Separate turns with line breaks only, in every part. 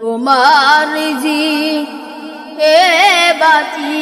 তোমার হে বাতি,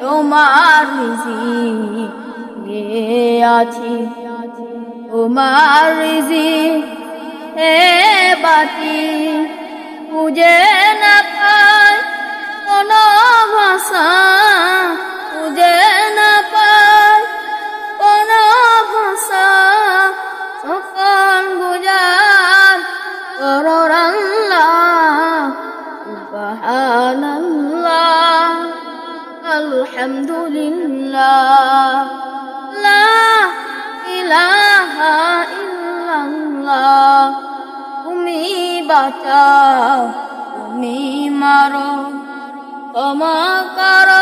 তোমার জি আছি। তোমার জি হে বাতি বুঝে না পায় কোনো ভাষা। বুঝে না পায় কোনো ভাষা। সকল করর আল্লাহ সুবহানাল্লাহ আলহামদুলিল্লাহ লা ইলাহা ইল্লাল্লাহ তুমি বাঁচাও তুমি মারো ক্ষমা করো